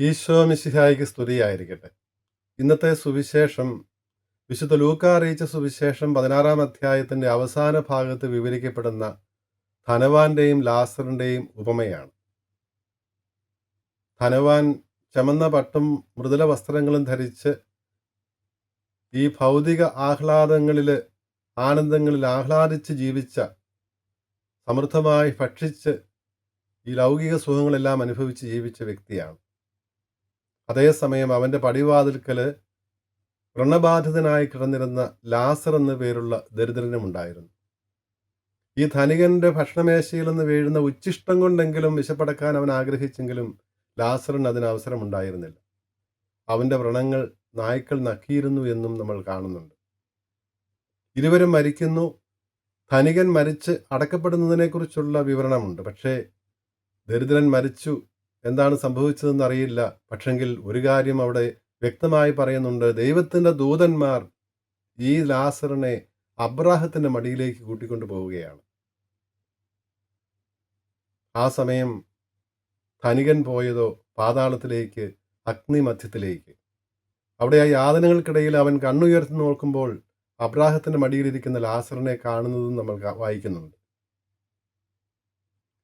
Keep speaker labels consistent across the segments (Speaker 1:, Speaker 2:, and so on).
Speaker 1: ഈശോ മിശിഹായിക്ക് സ്തുതിയായിരിക്കട്ടെ. ഇന്നത്തെ സുവിശേഷം വിശുദ്ധ ലൂക്ക അറിയിച്ച സുവിശേഷം പതിനാറാം അധ്യായത്തിന്റെ അവസാന ഭാഗത്ത് വിവരിക്കപ്പെടുന്ന ധനവാന്റെയും ലാസറിന്റെയും ഉപമയാണ്. ധനവാൻ ചമന്ന പട്ടും മൃദുല വസ്ത്രങ്ങളും ധരിച്ച് ഈ ഭൗതിക ആഹ്ലാദങ്ങളിൽ ആനന്ദങ്ങളിൽ ആഹ്ലാദിച്ച് ജീവിച്ച സമൃദ്ധമായി ഭക്ഷിച്ച് ഈ ലൗകിക സുഖങ്ങളെല്ലാം അനുഭവിച്ച് ജീവിച്ച വ്യക്തിയാണ്. അതേസമയം അവന്റെ പടിവാതിൽക്കൽ വ്രണബാധിതനായി കിടന്നിരുന്ന ലാസർ എന്ന പേരുള്ള ദരിദ്രനുമുണ്ടായിരുന്നു ഈ ധനികന്റെ ഭക്ഷണമേശയിൽ നിന്ന് വീഴുന്ന ഉച്ചിഷ്ടം കൊണ്ടെങ്കിലും വിശപ്പടക്കാൻ അവൻ ആഗ്രഹിച്ചെങ്കിലും ലാസറിന് അതിന് അവസരമുണ്ടായിരുന്നില്ല. അവന്റെ വ്രണങ്ങൾ നായ്ക്കൾ നക്കിയിരുന്നു എന്നും നമ്മൾ കാണുന്നുണ്ട്. ഇരുവരും മരിക്കുന്നു. ധനികൻ മരിച്ച് അടക്കപ്പെടുന്നതിനെക്കുറിച്ചുള്ള വിവരണമുണ്ട്. പക്ഷേ ദരിദ്രൻ മരിച്ചു. എന്താണ് സംഭവിച്ചതെന്ന് അറിയില്ല പക്ഷെങ്കിൽ ഒരു കാര്യം അവിടെ വ്യക്തമായി പറയുന്നുണ്ട്. ദൈവത്തിന്റെ ദൂതന്മാർ ഈ ലാസറിനെ അബ്രാഹത്തിന്റെ മടിയിലേക്ക് കൂട്ടിക്കൊണ്ടു പോവുകയാണ്. ആ സമയം ധനികൻ പോയതോ പാതാളത്തിലേക്ക് അഗ്നിമധ്യത്തിലേക്ക്. അവിടെ ആ യാതനകൾക്കിടയിൽ അവൻ കണ്ണുയർത്തി നോക്കുമ്പോൾ അബ്രാഹത്തിന്റെ മടിയിലിരിക്കുന്ന ലാസറിനെ കാണുന്നതും നമ്മൾ വായിക്കുന്നുണ്ട്.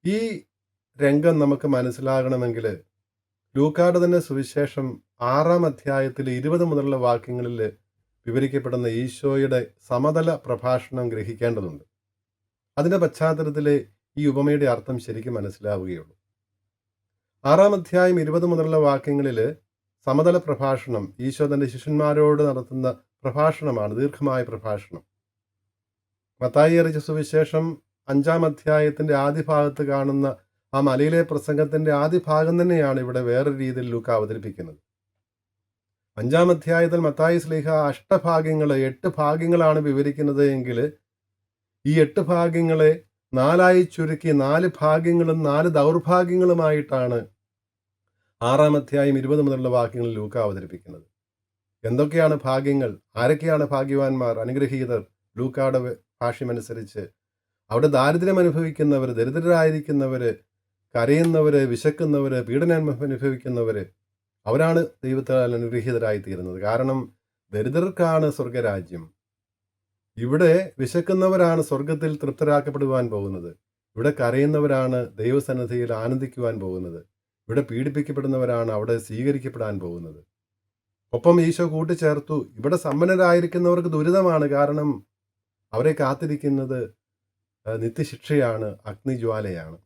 Speaker 1: ഈ രംഗം നമുക്ക് മനസ്സിലാകണമെങ്കിൽ ലൂക്കാട് തന്നെ സുവിശേഷം ആറാം അധ്യായത്തിൽ ഇരുപത് മുതലുള്ള വാക്യങ്ങളിൽ വിവരിക്കപ്പെടുന്ന ഈശോയുടെ സമതല പ്രഭാഷണം ഗ്രഹിക്കേണ്ടതുണ്ട്. അതിന്റെ പശ്ചാത്തലത്തിൽ ഈ ഉപമയുടെ അർത്ഥം ശരിക്കും മനസ്സിലാവുകയുള്ളൂ. ആറാം അധ്യായം ഇരുപത് മുതലുള്ള വാക്യങ്ങളിൽ സമതല പ്രഭാഷണം ഈശോ തന്റെ ശിഷ്യന്മാരോട് നടത്തുന്ന പ്രഭാഷണമാണ് ദീർഘമായ പ്രഭാഷണം. മത്തായി അറിയിച്ച സുവിശേഷം അഞ്ചാം അധ്യായത്തിന്റെ ആദ്യ ഭാഗത്ത് കാണുന്ന ആ മലയിലെ പ്രസംഗത്തിന്റെ ആദ്യ ഭാഗം തന്നെയാണ് ഇവിടെ വേറെ രീതിയിൽ ലൂക്ക അവതരിപ്പിക്കുന്നത്. അഞ്ചാം അധ്യായത്തിൽ മത്തായി സ്ലീഹ അഷ്ടഭാഗ്യങ്ങൾ എട്ട് ഭാഗ്യങ്ങളാണ് വിവരിക്കുന്നത് എങ്കിൽ ഈ എട്ട് ഭാഗ്യങ്ങളെ നാലായി ചുരുക്കി നാല് ഭാഗ്യങ്ങളും നാല് ദൗർഭാഗ്യങ്ങളുമായിട്ടാണ് ആറാം അധ്യായം ഇരുപത് മുതലുള്ള വാക്യങ്ങൾ ലൂക്ക അവതരിപ്പിക്കുന്നത്. എന്തൊക്കെയാണ് ഭാഗ്യങ്ങൾ? ആരൊക്കെയാണ് ഭാഗ്യവാന്മാർ? അനുഗ്രഹീതർ? ലൂക്കാടെ ഭാഷ്യമനുസരിച്ച് അവിടെ ദാരിദ്ര്യം അനുഭവിക്കുന്നവർ ദരിദ്രരായിരിക്കുന്നവർ കരയുന്നവർ വിശക്കുന്നവർ പീഡനം അനുഭവിക്കുന്നവർ അവരാണ് ദൈവത്താൽ അനുഗ്രഹീതരായി തീരുന്നത് കാരണം ദരിദ്രർക്കാണ് സ്വർഗരാജ്യം ഇവിടെ വിശക്കുന്നവരാണ് സ്വർഗത്തിൽ തൃപ്തരാക്കപ്പെടുവാൻ പോകുന്നത്. ഇവിടെ കരയുന്നവരാണ് ദൈവസന്നദ്ധിയിൽ ആനന്ദിക്കുവാൻ പോകുന്നത്. ഇവിടെ പീഡിപ്പിക്കപ്പെടുന്നവരാണ് അവിടെ സ്വീകരിക്കപ്പെടാൻ പോകുന്നത്. ഒപ്പം ഈശോ കൂട്ടിച്ചേർത്തു. ഇവിടെ സമ്പന്നരായിരിക്കുന്നവർക്ക് ദുരിതമാണ്. കാരണം അവരെ കാത്തിരിക്കുന്നത് നിത്യശിക്ഷയാണ് അഗ്നിജ്വാലയാണ്.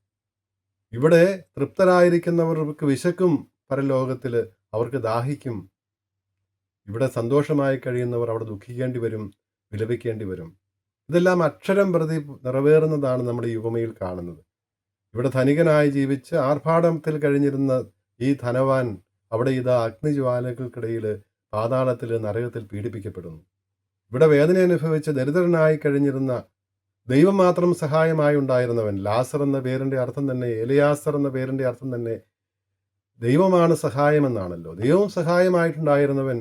Speaker 1: ഇവിടെ തൃപ്തരായിരിക്കുന്നവർക്ക് വിശക്കും പരലോകത്തിൽ അവർക്ക് ദാഹിക്കും. ഇവിടെ സന്തോഷമായി കഴിയുന്നവർ അവിടെ ദുഃഖിക്കേണ്ടി വരും വിലപിക്കേണ്ടി വരും. ഇതെല്ലാം അക്ഷരം പ്രതി നിറവേറുന്നതാണ് നമ്മുടെ യുവമയിൽ കാണുന്നത്. ഇവിടെ ധനികനായി ജീവിച്ച് ആർഭാടത്തിൽ കഴിഞ്ഞിരുന്ന ഈ ധനവാൻ അവിടെ ഇതാ അഗ്നിജ്വാലകൾക്കിടയിൽ പാതാളത്തിൽ നരകത്തിൽ പീഡിപ്പിക്കപ്പെടുന്നു. ഇവിടെ വേദന അനുഭവിച്ച് ദരിദ്രനായി കഴിഞ്ഞിരുന്ന ദൈവം മാത്രം സഹായമായി ഉണ്ടായിരുന്നവൻ ലാസർ എന്ന പേരിന്റെ അർത്ഥം തന്നെ എലിയാസർ എന്ന പേരിന്റെ അർത്ഥം തന്നെ ദൈവമാണ് സഹായമെന്നാണല്ലോ. ദൈവം സഹായമായിട്ടുണ്ടായിരുന്നവൻ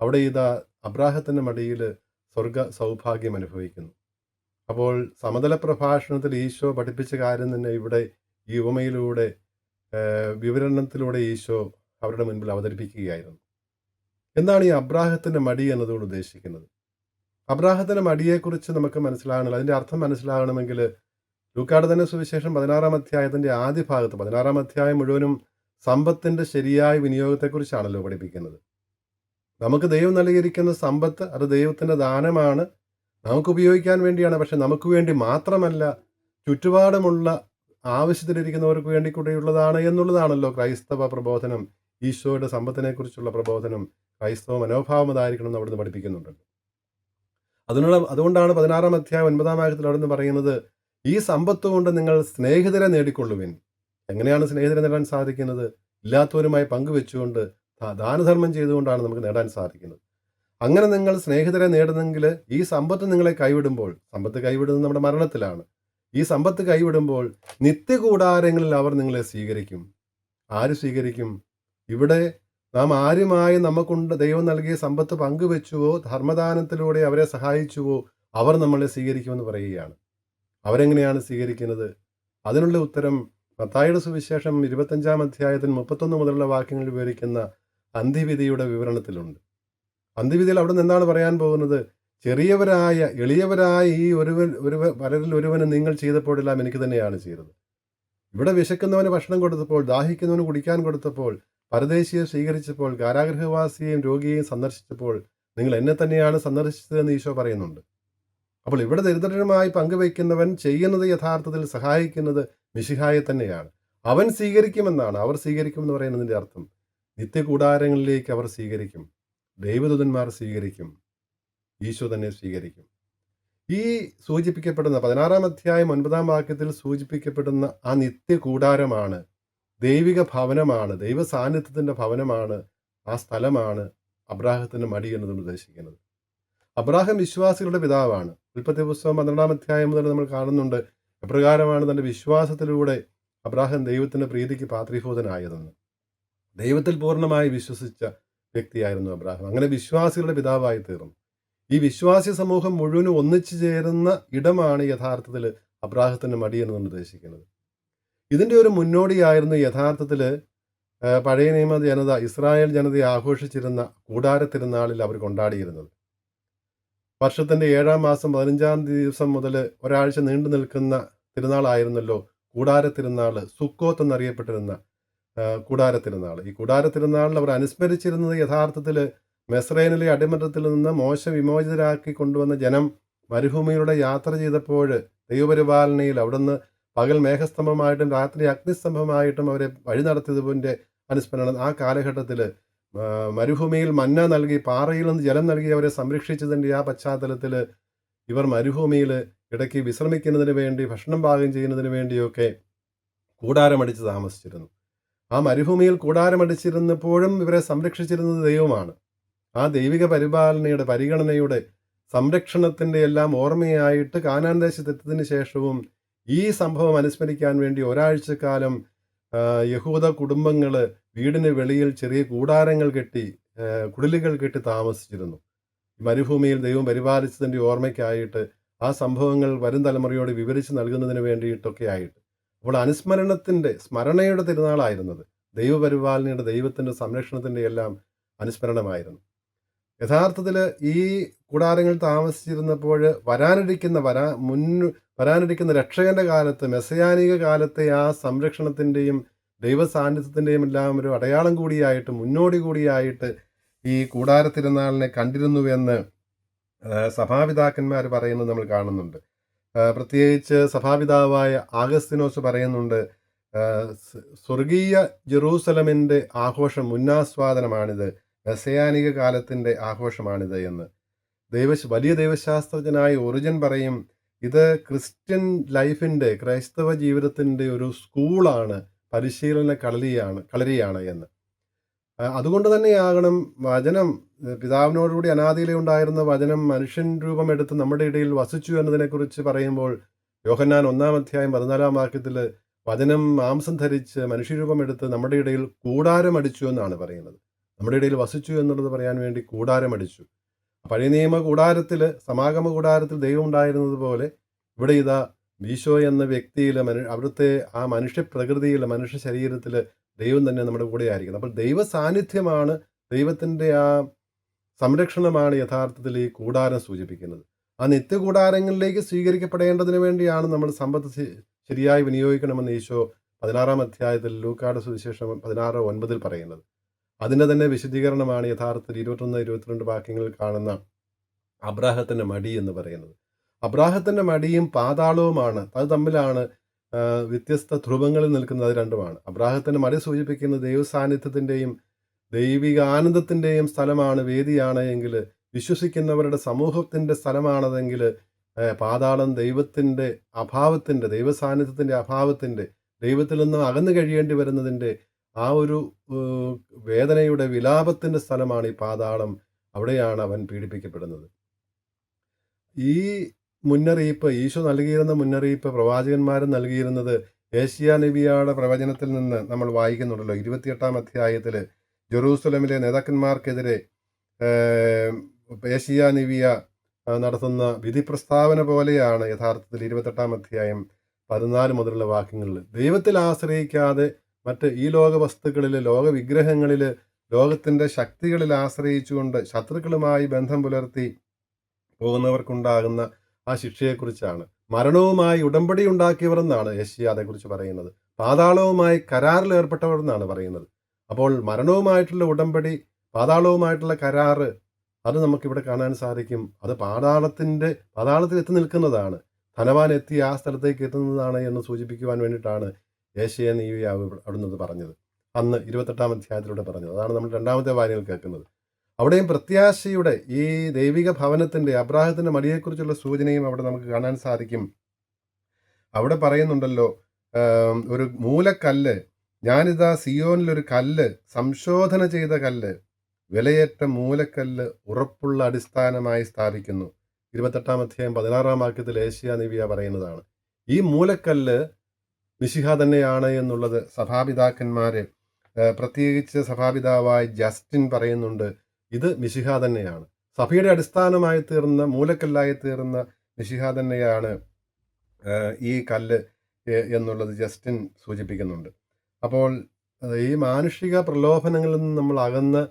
Speaker 1: അവിടെ ഇതാ അബ്രാഹത്തിന്റെ മടിയിൽ സ്വർഗ സൗഭാഗ്യം അനുഭവിക്കുന്നു. അപ്പോൾ സമതല പ്രഭാഷണത്തിൽ ഈശോ പഠിപ്പിച്ച കാര്യം തന്നെ ഇവിടെ ഈ ഉപമയിലൂടെ വിവരണത്തിലൂടെ ഈശോ അവരുടെ മുൻപിൽ അവതരിപ്പിക്കുകയായിരുന്നു. എന്താണ് ഈ അബ്രാഹത്തിന്റെ മടി എന്നതുകൊണ്ട് ഉദ്ദേശിക്കുന്നത്? അബ്രാഹത്തിന്റെ മടിയെക്കുറിച്ച് നമുക്ക് മനസ്സിലാകണം അതിന്റെ അർത്ഥം മനസ്സിലാകണമെങ്കിൽ ലൂക്കാട് തന്നെ സുവിശേഷം പതിനാറാം അധ്യായത്തിന്റെ ആദ്യ ഭാഗത്ത് പതിനാറാം അധ്യായം മുഴുവനും സമ്പത്തിന്റെ ശരിയായ വിനിയോഗത്തെക്കുറിച്ചാണല്ലോ പഠിപ്പിക്കുന്നത്. നമുക്ക് ദൈവം നൽകിയിരിക്കുന്ന സമ്പത്ത് അത് ദൈവത്തിന്റെ ദാനമാണ്. നമുക്ക് ഉപയോഗിക്കാൻ വേണ്ടിയാണ് പക്ഷെ നമുക്ക് വേണ്ടി മാത്രമല്ല ചുറ്റുപാടുമുള്ള ആവശ്യത്തിലിരിക്കുന്നവർക്ക് വേണ്ടി കൂടെയുള്ളതാണ് എന്നുള്ളതാണല്ലോ ക്രൈസ്തവ പ്രബോധനം. ഈശോയുടെ സമ്പത്തിനെക്കുറിച്ചുള്ള പ്രബോധനം ക്രൈസ്തവ മനോഭാവം അതായിരിക്കണം എന്ന് അവിടുന്ന് പഠിപ്പിക്കുന്നുണ്ടല്ലോ അതിനുള്ള അതുകൊണ്ടാണ് പതിനാറാം അധ്യായം ഒൻപതാം വാക്യത്തിൽ അവിടെ നിന്ന് പറയുന്നത് ഈ സമ്പത്ത് കൊണ്ട് നിങ്ങൾ സ്നേഹിതരെ നേടിക്കൊള്ളുവിൻ. എങ്ങനെയാണ് സ്നേഹിതരെ നേടാൻ സാധിക്കുന്നത്? ഇല്ലാത്തവരുമായി പങ്കുവെച്ചുകൊണ്ട് ദാനധർമ്മം ചെയ്തുകൊണ്ടാണ് നമുക്ക് നേടാൻ സാധിക്കുന്നത്. അങ്ങനെ നിങ്ങൾ സ്നേഹിതരെ നേടുന്നെങ്കിൽ ഈ സമ്പത്ത് നിങ്ങളെ കൈവിടുമ്പോൾ സമ്പത്ത് കൈവിടുന്നത് നമ്മുടെ മരണത്തിലാണ്. ഈ സമ്പത്ത് കൈവിടുമ്പോൾ നിത്യകൂടാരങ്ങളിൽ അവർ നിങ്ങളെ സ്വീകരിക്കും. ആര് സ്വീകരിക്കും? ഇവിടെ നാം ആരുമായി നമുക്കുണ്ട് ദൈവം നൽകിയ സമ്പത്ത് പങ്കുവെച്ചുവോ ധർമ്മദാനത്തിലൂടെ അവരെ സഹായിച്ചുവോ അവർ നമ്മളെ സ്വീകരിക്കുമെന്ന് പറയുകയാണ്. അവരെങ്ങനെയാണ് സ്വീകരിക്കുന്നത്? അതിനുള്ള ഉത്തരം മത്തായുടെ സുവിശേഷം ഇരുപത്തഞ്ചാം അധ്യായത്തിൽ മുപ്പത്തൊന്ന് മുതലുള്ള വാക്യങ്ങൾ വിവരിക്കുന്ന അന്ത്യവിധിയുടെ വിവരണത്തിലുണ്ട്. അന്ത്യവിധിയിൽ അവിടെ നിന്ന് എന്താണ് പറയാൻ പോകുന്നത്? ചെറിയവരായ എളിയവരായ ഈ ഒരുവൻ ഒരു പലരിൽ ഒരുവന് നിങ്ങൾ ചെയ്തപ്പോഴെല്ലാം എനിക്ക് തന്നെയാണ് ചെയ്തത്. ഇവിടെ വിശക്കുന്നവന് ഭക്ഷണം കൊടുത്തപ്പോൾ ദാഹിക്കുന്നവന് കുടിക്കാൻ കൊടുത്തപ്പോൾ പരദേശിയെ സ്വീകരിച്ചപ്പോൾ കാരാഗ്രഹവാസിയെയും രോഗിയെയും സന്ദർശിച്ചപ്പോൾ നിങ്ങൾ എന്നെ തന്നെയാണ് സന്ദർശിച്ചതെന്ന് ഈശോ പറയുന്നുണ്ട്. അപ്പോൾ ഇവിടെ ദരിദ്രമായി പങ്കുവയ്ക്കുന്നവൻ ചെയ്യുന്നത് യഥാർത്ഥത്തിൽ സഹായിക്കുന്നത് മിശിഹായെ തന്നെയാണ്. അവൻ സ്വീകരിക്കുമെന്നാണ് അവർ സ്വീകരിക്കുമെന്ന് പറയുന്നതിന്റെ അർത്ഥം. നിത്യകൂടാരങ്ങളിലേക്ക് അവർ സ്വീകരിക്കും. ദൈവദൂതന്മാർ സ്വീകരിക്കും. ഈശോ തന്നെ സ്വീകരിക്കും. ഈ സൂചിപ്പിക്കപ്പെടുന്ന പതിനാറാം അധ്യായം ഒൻപതാം വാക്യത്തിൽ സൂചിപ്പിക്കപ്പെടുന്ന ആ നിത്യ കൂടാരമാണ് ദൈവിക ഭവനമാണ് ദൈവ സാന്നിധ്യത്തിന്റെ ഭവനമാണ് ആ സ്ഥലമാണ് അബ്രാഹത്തിന്റെ മടി എന്നതുകൊണ്ട് ഉദ്ദേശിക്കുന്നത്. അബ്രാഹം വിശ്വാസികളുടെ പിതാവാണ്. ഉൽപ്പത്തി പുസ്തകം പന്ത്രണ്ടാം അധ്യായം മുതൽ നമ്മൾ കാണുന്നുണ്ട് എപ്രകാരമാണ് തന്റെ വിശ്വാസത്തിലൂടെ അബ്രാഹം ദൈവത്തിന്റെ പ്രീതിക്ക് പാത്രീഭൂതനായതെന്ന്. ദൈവത്തിൽ പൂർണമായി വിശ്വസിച്ച വ്യക്തിയായിരുന്നു അബ്രാഹം. അങ്ങനെ വിശ്വാസികളുടെ പിതാവായി തീർന്നു. ഈ വിശ്വാസി സമൂഹം മുഴുവനും ഒന്നിച്ചു ചേരുന്ന ഇടമാണ് യഥാർത്ഥത്തിൽ അബ്രാഹത്തിന്റെ മടി എന്നുകൊണ്ട് ഉദ്ദേശിക്കുന്നത്. ഇതിന്റെ ഒരു മുന്നോടിയായിരുന്നു യഥാർത്ഥത്തിൽ പഴയ നിയമ ജനത ഇസ്രായേൽ ജനതയെ ആഘോഷിച്ചിരുന്ന കൂടാര തിരുനാളിൽ അവർ കൊണ്ടാടിയിരുന്നത്. വർഷത്തിന്റെ ഏഴാം മാസം പതിനഞ്ചാം ദിവസം മുതൽ ഒരാഴ്ച നീണ്ടു നിൽക്കുന്ന തിരുനാളായിരുന്നല്ലോ കൂടാര തിരുനാൾ സുക്കോത്ത് എന്നറിയപ്പെട്ടിരുന്ന കൂടാര തിരുനാൾ ഈ കൂടാര തിരുനാളിൽ അവർ അനുസ്മരിച്ചിരുന്നത് യഥാർത്ഥത്തിൽ മെസ്രൈനിലെ അടിമത്തത്തിൽ നിന്ന് മോശ വിമോചിതരാക്കി കൊണ്ടുവന്ന ജനം മരുഭൂമിയിലൂടെ യാത്ര ചെയ്തപ്പോൾ ദൈവപരിപാലനയിൽ അവിടുന്ന് പകൽ മേഘസ്തംഭമായിട്ടും രാത്രി അഗ്നിസ്തംഭമായിട്ടും അവരെ വഴി നടത്തിയതിന്റെ അനുസ്മരണം. ആ കാലഘട്ടത്തിൽ മരുഭൂമിയിൽ മന്ന നൽകി പാറയിൽ നിന്ന് ജലം നൽകി അവരെ സംരക്ഷിച്ചതിന്റെ ആ പശ്ചാത്തലത്തിൽ ഇവർ മരുഭൂമിയിൽ ഇടയ്ക്ക് വിശ്രമിക്കുന്നതിന് വേണ്ടി ഭക്ഷണം പാകം ചെയ്യുന്നതിന് വേണ്ടിയൊക്കെ കൂടാരമടിച്ച് താമസിച്ചിരുന്നു. ആ മരുഭൂമിയിൽ കൂടാരമടിച്ചിരുന്നപ്പോഴും ഇവരെ സംരക്ഷിച്ചിരുന്നത് ദൈവമാണ്. ആ ദൈവിക പരിപാലനയുടെ പരിഗണനയുടെ സംരക്ഷണത്തിന്റെ എല്ലാം ഓർമ്മയായിട്ട് കാനാൻ ശേഷവും ഈ സംഭവം അനുസ്മരിക്കാൻ വേണ്ടി ഒരാഴ്ചക്കാലം യഹൂദ കുടുംബങ്ങൾ വീടിന് വെളിയിൽ ചെറിയ കൂടാരങ്ങൾ കെട്ടി കുടിലുകൾ കെട്ടി താമസിച്ചിരുന്നു. മരുഭൂമിയിൽ ദൈവം പരിപാലിച്ചതിന്റെ ഓർമ്മയ്ക്കായിട്ട് ആ സംഭവങ്ങൾ വരും തലമുറയോട് വിവരിച്ച് നൽകുന്നതിന് വേണ്ടിയിട്ടൊക്കെ ആയിട്ട്. അപ്പോൾ അനുസ്മരണത്തിന്റെ സ്മരണയുടെ തിരുനാളായിരുന്നത്. ദൈവപരിപാലനയുടെ ദൈവത്തിന്റെ സംരക്ഷണത്തിന്റെ എല്ലാം അനുസ്മരണമായിരുന്നു. യഥാർത്ഥത്തിൽ ഈ കൂടാരങ്ങൾ താമസിച്ചിരുന്നപ്പോൾ വരാനിരിക്കുന്ന വരാ മുൻ വരാനിരിക്കുന്ന രക്ഷകന്റെ കാലത്ത് മെസ്സയാനിക കാലത്തെ ആ സംരക്ഷണത്തിന്റെയും ദൈവ സാന്നിധ്യത്തിന്റെയും എല്ലാം ഒരു അടയാളം കൂടിയായിട്ട് മുന്നോടി കൂടിയായിട്ട് ഈ കൂടാരത്തിരുന്നാളിനെ കണ്ടിരുന്നുവെന്ന് സഭാപിതാക്കന്മാർ പറയുന്നത് നമ്മൾ കാണുന്നുണ്ട്. പ്രത്യേകിച്ച് സഭാപിതാവായ ആഗസ്തിനോസ് പറയുന്നുണ്ട് സ്വർഗീയ ജെറൂസലമിന്റെ ആഘോഷം മുന്നാസ്വാദനമാണിത് മെസ്സയാനിക കാലത്തിന്റെ ആഘോഷമാണിത് എന്ന്. ദൈവ വലിയ ദൈവശാസ്ത്രജ്ഞനായ ഒറിജിൻ പറയും ഇത് ക്രിസ്ത്യൻ ലൈഫിന്റെ ക്രൈസ്തവ ജീവിതത്തിന്റെ ഒരു സ്കൂളാണ് പരിശീലന കളരിയാണ് കളരിയാണ് എന്ന്. അതുകൊണ്ട് തന്നെയാകണം വചനം പിതാവിനോടുകൂടി അനാദിയിലെ ഉണ്ടായിരുന്ന വചനം മനുഷ്യൻ രൂപമെടുത്ത് നമ്മുടെ ഇടയിൽ വസിച്ചു എന്നതിനെക്കുറിച്ച് പറയുമ്പോൾ യോഹന്നാൻ ഒന്നാം അധ്യായം പതിനാലാം വാക്യത്തിൽ വചനം മാംസം ധരിച്ച് മനുഷ്യരൂപമെടുത്ത് നമ്മുടെ ഇടയിൽ കൂടാരമടിച്ചു എന്നാണ് പറയുന്നത്. നമ്മുടെ ഇടയിൽ വസിച്ചു എന്നുള്ളത് പറയാൻ വേണ്ടി കൂടാരമടിച്ചു. പഴയ നിയമ കൂടാരത്തിൽ സമാഗമ കൂടാരത്തിൽ ദൈവം ഉണ്ടായിരുന്നത് പോലെ ഇവിടെ ഇതാ ഈശോ എന്ന വ്യക്തിയിൽ മനു അവിടുത്തെ ആ മനുഷ്യ പ്രകൃതിയിൽ മനുഷ്യ ശരീരത്തിൽ ദൈവം തന്നെ നമ്മുടെ കൂടെ ആയിരിക്കുന്നത് അപ്പോൾ ദൈവ സാന്നിധ്യമാണ് ദൈവത്തിന്റെ ആ സംരക്ഷണമാണ് യഥാർത്ഥത്തിൽ ഈ കൂടാരം സൂചിപ്പിക്കുന്നത്. ആ നിത്യകൂടാരങ്ങളിലേക്ക് സ്വീകരിക്കപ്പെടേണ്ടതിന് വേണ്ടിയാണ് നമ്മൾ സമ്പത്ത് ശരിയായി വിനിയോഗിക്കണമെന്ന് ഈശോ പതിനാറാം അധ്യായത്തിൽ ലൂക്കാട് സുവിശേഷം പതിനാറ് ഒൻപതിൽ പറയുന്നത്. അതിന്റെ തന്നെ വിശദീകരണമാണ് യഥാർത്ഥത്തിൽ ഇരുപത്തൊന്ന് ഇരുപത്തിരണ്ട് വാക്യങ്ങളിൽ കാണുന്ന അബ്രാഹത്തിന്റെ മടി എന്ന് പറയുന്നത്. അബ്രാഹത്തിന്റെ മടിയും പാതാളവുമാണ്. അത് തമ്മിലാണ് വ്യത്യസ്ത ധ്രുവങ്ങളിൽ നിൽക്കുന്നത്. രണ്ടുമാണ്. അബ്രാഹത്തിന്റെ മടി സൂചിപ്പിക്കുന്നത് ദൈവ സാന്നിധ്യത്തിന്റെയും ദൈവിക ആനന്ദത്തിന്റെയും സ്ഥലമാണ് വേദിയാണ് എങ്കിൽ വിശ്വസിക്കുന്നവരുടെ സമൂഹത്തിന്റെ സ്ഥലമാണതെങ്കിൽ പാതാളം ദൈവത്തിന്റെ അഭാവത്തിന്റെ ദൈവ സാന്നിധ്യത്തിന്റെ അഭാവത്തിന്റെ ദൈവത്തിൽ നിന്നും അകന്നു കഴിയേണ്ടി വരുന്നതിന്റെ ആ ഒരു വേദനയുടെ വിലാപത്തിന്റെ സ്ഥലമാണ് ഈ പാതാളം. അവിടെയാണ് അവൻ പീഡിപ്പിക്കപ്പെടുന്നത്. ഈ മുന്നറിയിപ്പ് ഈശോ നൽകിയിരുന്ന മുന്നറിയിപ്പ് പ്രവാചകന്മാരും നൽകിയിരുന്നത് ഏഷ്യ നബിയുടെ പ്രവചനത്തിൽ നിന്ന് നമ്മൾ വായിക്കുന്നുണ്ടല്ലോ. ഇരുപത്തിയെട്ടാം അധ്യായത്തിൽ ജെറൂസലമിലെ നേതാക്കന്മാർക്കെതിരെ ഏഷ്യ നബിയ നടത്തുന്ന വിധി പ്രസ്താവന പോലെയാണ് യഥാർത്ഥത്തിൽ ഇരുപത്തെട്ടാം അധ്യായം പതിനാല് മുതലുള്ള വാക്യങ്ങളിൽ. ദൈവത്തിൽ ആശ്രയിക്കാതെ മറ്റ് ഈ ലോക വസ്തുക്കളിൽ ലോകവിഗ്രഹങ്ങളിൽ ലോകത്തിന്റെ ശക്തികളിൽ ആശ്രയിച്ചുകൊണ്ട് ശത്രുക്കളുമായി ബന്ധം പുലർത്തി പോകുന്നവർക്കുണ്ടാകുന്ന ആ ശിക്ഷയെക്കുറിച്ചാണ്. മരണവുമായി ഉടമ്പടി ഉണ്ടാക്കിയവർ എന്നാണ് യശ്യ അതേക്കുറിച്ച് പറയുന്നത്. പാതാളവുമായി കരാറിൽ ഏർപ്പെട്ടവർ എന്നാണ് പറയുന്നത്. അപ്പോൾ മരണവുമായിട്ടുള്ള ഉടമ്പടി പാതാളവുമായിട്ടുള്ള കരാറ് അത് നമുക്കിവിടെ കാണാൻ സാധിക്കും. അത് പാതാളത്തിന്റെ പാതാളത്തിൽ എത്തി നിൽക്കുന്നതാണ്. ധനവാൻ എത്തി ആ സ്ഥലത്തേക്ക് എത്തുന്നതാണ് എന്ന് സൂചിപ്പിക്കുവാൻ വേണ്ടിയിട്ടാണ് ഏഷ്യൻ ഈ അവിടുന്നത് പറഞ്ഞത്. അന്ന് ഇരുപത്തെട്ടാം അധ്യായത്തിലൂടെ പറഞ്ഞത്. അതാണ് നമ്മൾ രണ്ടാമത്തെ വാര്യങ്ങൾ കേൾക്കുന്നത്. അവിടെയും പ്രത്യാശയുടെ ഈ ദൈവിക ഭവനത്തിന്റെ അബ്രാഹത്തിന്റെ മടിയെക്കുറിച്ചുള്ള സൂചനയും അവിടെ നമുക്ക് കാണാൻ സാധിക്കും. അവിടെ പറയുന്നുണ്ടല്ലോ ഒരു മൂലക്കല്ല് ഞാനിതാ സിയോനിലൊരു കല്ല് സംശോധന ചെയ്ത കല്ല് വിലയേറ്റ മൂലക്കല്ല് ഉറപ്പുള്ള അടിസ്ഥാനമായി സ്ഥാപിക്കുന്നു. ഇരുപത്തെട്ടാം അധ്യായം പതിനാറാം വാക്യത്തിൽ ഏഷ്യ നിവിയ പറയുന്നതാണ്. ഈ മൂലക്കല്ല് മിശിഹ തന്നെയാണ് എന്നുള്ളത് സഭാപിതാക്കന്മാര് ഏഹ്, പ്രത്യേകിച്ച് സഭാപിതാവായ ജസ്റ്റിൻ പറയുന്നുണ്ട് ഇത് മിശിഹ തന്നെയാണ്. സഭയുടെ അടിസ്ഥാനമായി തീർന്ന മൂലക്കല്ലായി തീർന്ന മിശിഹ തന്നെയാണ് ഈ കല്ല് എന്നുള്ളത് ജസ്റ്റിൻ സൂചിപ്പിക്കുന്നുണ്ട്. അപ്പോൾ ഈ മാനുഷിക പ്രലോഭനങ്ങളിൽ നിന്ന് നമ്മൾ അകന്ന്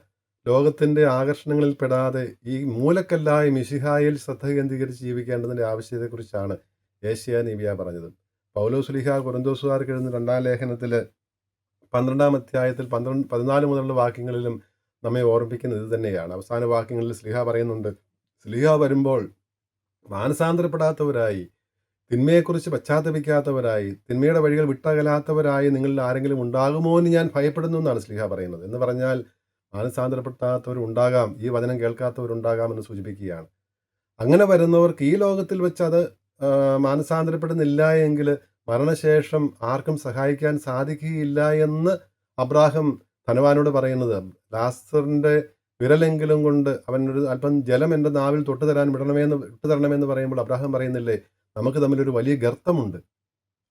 Speaker 1: ലോകത്തിന്റെ ആകർഷണങ്ങളിൽ പെടാതെ ഈ മൂലക്കല്ലായ മിശിഹായിൽ ശ്രദ്ധ കേന്ദ്രീകരിച്ച് ജീവിക്കേണ്ടതിന്റെ ആവശ്യത്തെക്കുറിച്ചാണ് ഏഷ്യ നീബിയ പറഞ്ഞത്. പൗലോസുലിഹ കുരന്തോസുകാർക്ക് എഴുതുന്ന രണ്ടാം ലേഖനത്തിൽ പന്ത്രണ്ടാം അധ്യായത്തിൽ പന്ത്രണ്ട് പതിനാല് മുതലുള്ള വാക്യങ്ങളിലും നമ്മെ ഓർമ്മിപ്പിക്കുന്നത് ഇത് തന്നെയാണ്. അവസാന വാക്യങ്ങളിൽ സ്ലിഹ പറയുന്നുണ്ട് സ്ലിഹ വരുമ്പോൾ മാനസാന്തരപ്പെടാത്തവരായി തിന്മയെക്കുറിച്ച് പശ്ചാത്തപിക്കാത്തവരായി തിന്മയുടെ വഴികൾ വിട്ടകലാത്തവരായി നിങ്ങളിൽ ആരെങ്കിലും ഉണ്ടാകുമോ എന്ന് ഞാൻ ഭയപ്പെടുന്നു എന്നാണ് സ്ലിഹ പറയുന്നത്. എന്ന് പറഞ്ഞാൽ മാനസാന്തരപ്പെടാത്തവരുണ്ടാകാം ഈ വചനം കേൾക്കാത്തവരുണ്ടാകാം എന്ന് സൂചിപ്പിക്കുകയാണ്. അങ്ങനെ വരുന്നവർക്ക് ഈ ലോകത്തിൽ വെച്ച് അത് മാനസാന്തരപ്പെടുന്നില്ല എങ്കിൽ മരണശേഷം ആർക്കും സഹായിക്കാൻ സാധിക്കുകയില്ല എന്ന് അബ്രാഹം ധനവാനോട് പറയുന്നത്. ലാസറിന്റെ വിരലെങ്കിലും കൊണ്ട് അവനൊരു അല്പം ജലം എന്റെ നാവിൽ തൊട്ട് തരാൻ വിടണമെന്ന് വിട്ടു തരണമെന്ന് പറയുമ്പോൾ അബ്രാഹം പറയുന്നില്ലേ നമുക്ക് തമ്മിലൊരു വലിയ ഗർത്തമുണ്ട്.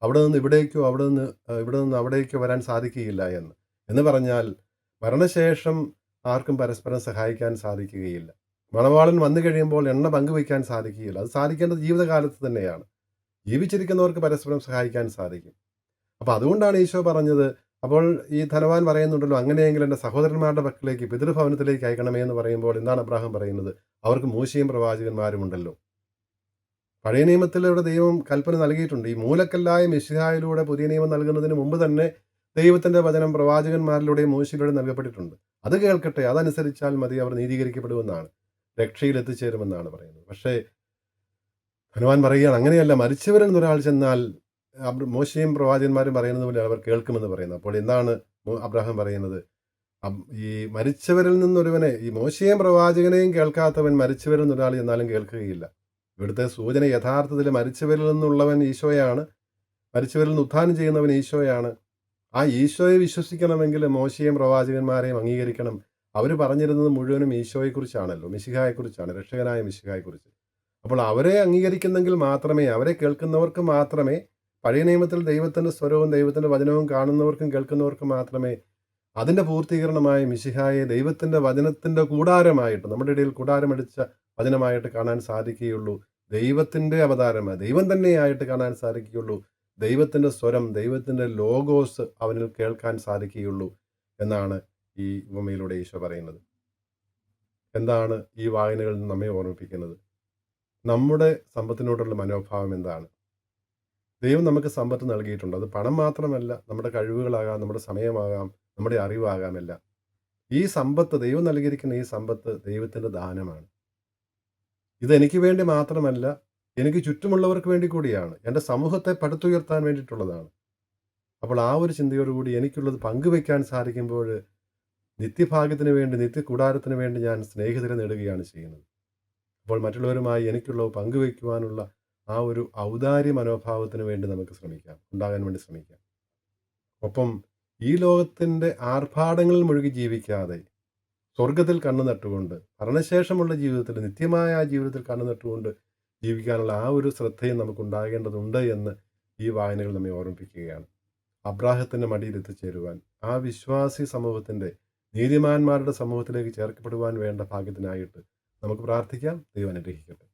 Speaker 1: അവിടെ നിന്ന് ഇവിടേക്കോ അവിടെ നിന്ന് ഇവിടെ നിന്ന് അവിടേക്കോ വരാൻ സാധിക്കുകയില്ല എന്ന്. എന്ന് പറഞ്ഞാൽ മരണശേഷം ആർക്കും പരസ്പരം സഹായിക്കാൻ സാധിക്കുകയില്ല. മണവാളൻ വന്നു കഴിയുമ്പോൾ എണ്ണ പങ്കുവയ്ക്കാൻ സാധിക്കുകയില്ല. അത് സാധിക്കേണ്ടത് ജീവിതകാലത്ത് തന്നെയാണ്. ജീവിച്ചിരിക്കുന്നവർക്ക് പരസ്പരം സഹായിക്കാൻ സാധിക്കും. അപ്പോൾ അതുകൊണ്ടാണ് ഈശോ പറഞ്ഞത് അപ്പോൾ ഈ ധനവാൻ പറയുന്നുണ്ടല്ലോ അങ്ങനെയെങ്കിൽ എന്റെ സഹോദരന്മാരുടെ പക്കലേക്ക് പിതൃഭവനത്തിലേക്ക് അയക്കണമേ എന്ന് പറയുമ്പോൾ എന്താണ് അബ്രാഹം പറയുന്നത്? അവർക്ക് മൂശയും പ്രവാചകന്മാരും ഉണ്ടല്ലോ. പഴയ നിയമത്തിലൂടെ ദൈവം കൽപ്പന നൽകിയിട്ടുണ്ട്. ഈ മൂലക്കല്ലായ മിശിഹായിലൂടെ പുതിയ നിയമം നൽകുന്നതിന് മുമ്പ് തന്നെ ദൈവത്തിന്റെ വചനം പ്രവാചകന്മാരിലൂടെയും മൂശയിലൂടെ നൽകപ്പെട്ടിട്ടുണ്ട്. അത് കേൾക്കട്ടെ അതനുസരിച്ചാൽ മതി അവർ നീതീകരിക്കപ്പെടുമെന്നാണ്. രക്ഷയിൽ എത്തിച്ചേരുമെന്നാണ് പറയുന്നത്. പക്ഷേ ഹനുമാൻ പറയുകയാണ് അങ്ങനെയല്ല മരിച്ചവരിൽ നിന്നൊരാൾ ചെന്നാൽ മോശയും പ്രവാചകന്മാരും പറയുന്നത് പോലെ അവർ കേൾക്കുമെന്ന് പറയുന്നു. അപ്പോൾ എന്താണ് അബ്രാഹാം പറയുന്നത്? ഈ മരിച്ചവരിൽ നിന്നൊരുവനെ ഈ മോശയും പ്രവാചകനെയും കേൾക്കാത്തവൻ മരിച്ചവരിൽ നിന്നൊരാൾ ചെന്നാലും കേൾക്കുകയില്ല. ഇവിടുത്തെ സൂചന യഥാർത്ഥത്തിൽ മരിച്ചവരിൽ നിന്നുള്ളവൻ ഈശോയാണ് മരിച്ചവരിൽ നിന്ന് ഉത്ഥാനം ചെയ്യുന്നവൻ ഈശോയാണ്. ആ ഈശോയെ വിശ്വസിക്കണമെങ്കിൽ മോശയും പ്രവാചകന്മാരെയും അംഗീകരിക്കണം. അവർ പറഞ്ഞിരുന്നത് മുഴുവനും ഈശോയെക്കുറിച്ചാണല്ലോ മിശിഹായെക്കുറിച്ചാണ് രക്ഷകനായ മിശിഹായെക്കുറിച്ച്. അപ്പോൾ അവരെ അംഗീകരിക്കുന്നെങ്കിൽ മാത്രമേ അവരെ കേൾക്കുന്നവർക്ക് മാത്രമേ പഴയ നിയമത്തിൽ ദൈവത്തിന്റെ സ്വരവും ദൈവത്തിന്റെ വചനവും കാണുന്നവർക്കും കേൾക്കുന്നവർക്കും മാത്രമേ അതിന്റെ പൂർത്തീകരണമായ മിശിഹായെ ദൈവത്തിന്റെ വചനത്തിന്റെ കൂടാരമായിട്ട് നമ്മുടെ ഇടയിൽ കൂടാരമടിച്ച വചനമായിട്ട് കാണാൻ സാധിക്കുകയുള്ളൂ. ദൈവത്തിന്റെ അവതാരമായി ദൈവം തന്നെയായിട്ട് കാണാൻ സാധിക്കുകയുള്ളൂ. ദൈവത്തിന്റെ സ്വരം ദൈവത്തിന്റെ ലോഗോസ് അവനിൽ കേൾക്കാൻ സാധിക്കുകയുള്ളൂ എന്നാണ് ഈ ഉപമയിലൂടെ ഈശോ പറയുന്നത്. എന്താണ് ഈ നിന്ന് നമ്മെ ഓർമ്മിപ്പിക്കുന്നത്? നമ്മുടെ സമ്പത്തിനോടുള്ള മനോഭാവം എന്താണ്? ദൈവം നമുക്ക് സമ്പത്ത് നൽകിയിട്ടുണ്ട്. അത് പണം മാത്രമല്ല നമ്മുടെ കഴിവുകളാകാം നമ്മുടെ സമയമാകാം നമ്മുടെ അറിവാകാമല്ല ഈ സമ്പത്ത് ദൈവം നൽകിയിരിക്കുന്ന ഈ സമ്പത്ത് ദൈവത്തിന്റെ ദാനമാണ്. ഇത് എനിക്ക് വേണ്ടി മാത്രമല്ല എനിക്ക് ചുറ്റുമുള്ളവർക്ക് വേണ്ടി കൂടിയാണ്. എന്റെ സമൂഹത്തെ പടുത്തുയർത്താൻ വേണ്ടിയിട്ടുള്ളതാണ്. അപ്പോൾ ആ ഒരു ചിന്തയോടുകൂടി എനിക്കുള്ളത് പങ്കുവെക്കാൻ സാധിക്കുമ്പോൾ നിത്യഭാഗ്യത്തിന് വേണ്ടി നിത്യകൂടാരത്തിന് വേണ്ടി ഞാൻ സ്നേഹിതരെ നേടുകയാണ് ചെയ്യുന്നത്. അപ്പോൾ മറ്റുള്ളവരുമായി എനിക്കുള്ള പങ്കുവയ്ക്കുവാനുള്ള ആ ഒരു ഔദാര്യ മനോഭാവത്തിന് വേണ്ടി നമുക്ക് ശ്രമിക്കാം. ഉണ്ടാകാൻ വേണ്ടി ശ്രമിക്കാം. ഒപ്പം ഈ ലോകത്തിന്റെ ആർഭാടങ്ങളിൽ മുഴുകി ജീവിക്കാതെ സ്വർഗത്തിൽ കണ്ണു നട്ടുകൊണ്ട് മരണശേഷമുള്ള ജീവിതത്തിൽ നിത്യമായ ആ ജീവിതത്തിൽ കണ്ണു നട്ടുകൊണ്ട് ജീവിക്കാനുള്ള ആ ഒരു ശ്രദ്ധയും നമുക്ക് ഉണ്ടാകേണ്ടതുണ്ട് എന്ന് ഈ വായനകൾ നമ്മെ ഓർമ്മിപ്പിക്കുകയാണ്. അബ്രാഹത്തിന്റെ മടിയിൽ എത്തിച്ചേരുവാൻ ആ വിശ്വാസി സമൂഹത്തിന്റെ നീതിമാന്മാരുടെ സമൂഹത്തിലേക്ക് ചേർക്കപ്പെടുവാൻ വേണ്ട ഭാഗ്യത്തിനായിട്ട് നമുക്ക് പ്രാർത്ഥിക്കാം. ദൈവം അനുഗ്രഹിക്കട്ടെ.